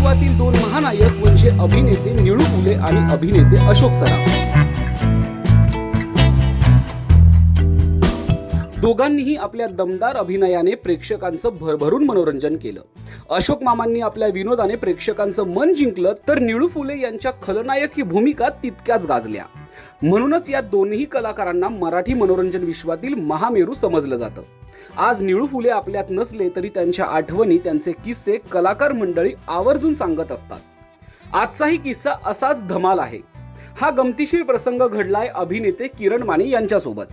विश्वातील दोन महानायक म्हणजे अभिनेते निळू फुले आणि अभिनेते अशोक सराफ. दोघांनीही आपल्या दमदार अभिनयाने प्रेक्षकांचं भरभरून मनोरंजन केलं. अशोक मामांनी आपल्या विनोदाने प्रेक्षकांचं मन जिंकलं तर निळू फुले यांच्या खलनायक ही भूमिका तितक्याच गाजल्या. म्हणूनच या दोन्ही कलाकारांना मराठी मनोरंजन विश्वातील महामेरू समजलं जातं. आज निळू फुले आपल्यात नसले तरी त्यांच्या आठवणी त्यांचे किस्से कलाकार मंडळी आवर्जून सांगत असतात. आजचाही किस्सा असाच धमाल आहे. हा गमतीशीर प्रसंग घडलाय अभिनेते किरण माने यांच्यासोबत.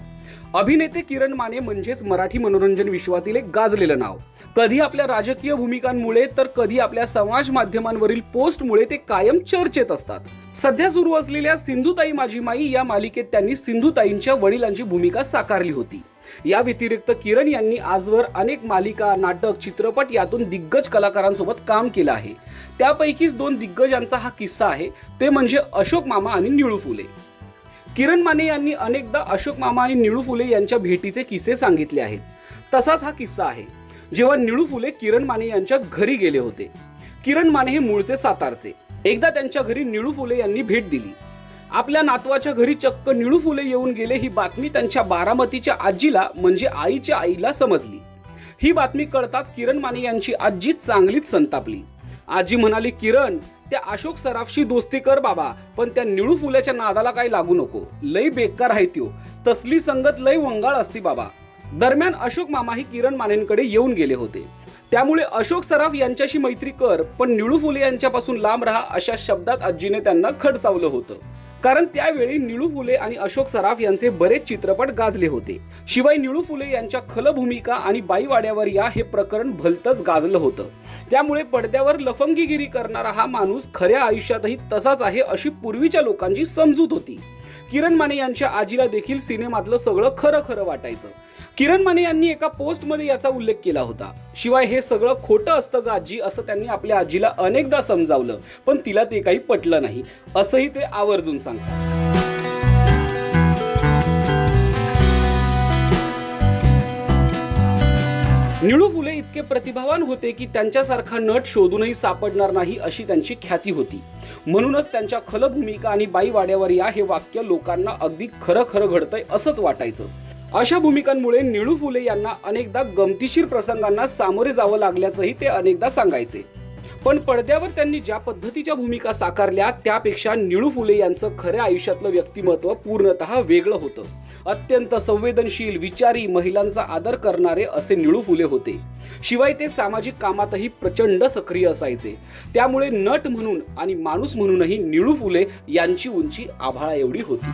अभिनेते किरण माने म्हणजेच मराठी मनोरंजन विश्वातील एक गाजलेलं नाव. कधी आपल्या राजकीय भूमिकांमुळे तर कधी आपल्या समाज माध्यमांवरील पोस्टमुळे ते कायम चर्चेत असतात. सध्या सुरू असलेल्या सिंधुताई माझी माई या मालिकेत त्यांनी सिंधुताईंच्या वडिलांची भूमिका साकारली होती. या व्यतिरिक्त किरण यांनी आजवर अनेक मालिका नाटक चित्रपट यातून दिग्गज कलाकारांसोबत काम केलं आहे. त्यापैकीच दोन दिग्गजांचा हा किस्सा आहे ते म्हणजे अशोक मामा आणि निळू फुले. किरण माने यांनी अनेकदा अशोक मामा आणि निळू फुले यांच्या भेटीचे किस्से सांगितले आहेत. तसाच हा किस्सा आहे जेव्हा निळू फुले किरण माने यांच्या घरी गेले होते. किरण माने हे मूळचे सातारचे. एकदा त्यांच्या घरी निळू फुले यांनी भेट दिली. आपल्या नातवाच्या घरी चक्क निळू फुले येऊन गेले ही बातमी त्यांच्या बारामतीच्या आजीला म्हणजे आईच्या आईला समजली. ही बातमी कळताच किरण माने यांची आजी चांगलीच संतापली. आजी म्हणाली किरण त्या अशोक सराफशी दोस्ती कर बाबा पण त्या निळू फुल्याच्या नादाला काही लागू नको. लई बेकार आहे त्यो. तसली संगत लई वंगाळ असती बाबा. दरम्यान अशोक मामा ही किरण मानेंकडे येऊन गेले होते. त्यामुळे अशोक सराफ यांच्याशी मैत्री कर पण निळू फुले यांच्यापासून लांब राहा अशा शब्दात आजीने त्यांना खडसावलं होतं. कारण त्यावेळी निळू फुले आणि अशोक सराफ यांचे बरेच चित्रपट गाजले होते. शिवाय निळू फुले यांच्या खलभूमिका आणि बाईवाड्यावर या हे प्रकरण भलतच गाजलं होतं. त्यामुळे पडद्यावर लफंगीगिरी करणारा हा माणूस खऱ्या आयुष्यातही तसाच आहे अशी पूर्वीच्या लोकांची समजूत होती. किरण माने यांच्या आजीला देखील सिनेमातलं सगळं खरं खरं वाटायचं. किरण माने यांनी एका पोस्टमध्ये याचा उल्लेख केला होता. शिवाय हे सगळं खोटं असतं का आजी असं त्यांनी आपल्या आजीला अनेकदा समजावलं पण तिला ते काही पटलं नाही. असंही ते आवर्जून सांगतात. निळू फुले इतके प्रतिभावान होते की त्यांच्यासारखा नट शोधूनही सापडणार नाही अशी त्यांची ख्याती होती. म्हणूनच त्यांच्या खलभूमिका आणि बाई वाड्यावर या हे वाक्य लोकांना अगदी खरं खरं घडतंय असंच वाटायचं. अशा भूमिकांमुळे निळू फुले यांना अनेकदा गमतीशीर प्रसंगांना सामोरे जावं लागल्याचंही ते अनेकदा सांगायचे. पण पडद्यावर त्यांनी ज्या पद्धतीच्या भूमिका साकारल्या त्यापेक्षा निळू फुले यांचं खऱ्या आयुष्यातलं व्यक्तिमत्व पूर्णतः वेगळं होतं. अत्यंत संवेदनशील विचारी महिलांचा आदर करणारे असे निळू फुले होते. शिवाय ते सामाजिक कामातही प्रचंड सक्रिय असायचे. त्यामुळे नट म्हणून आणि माणूस म्हणूनही निळू फुले यांची उंची आभाळा एवढी होती.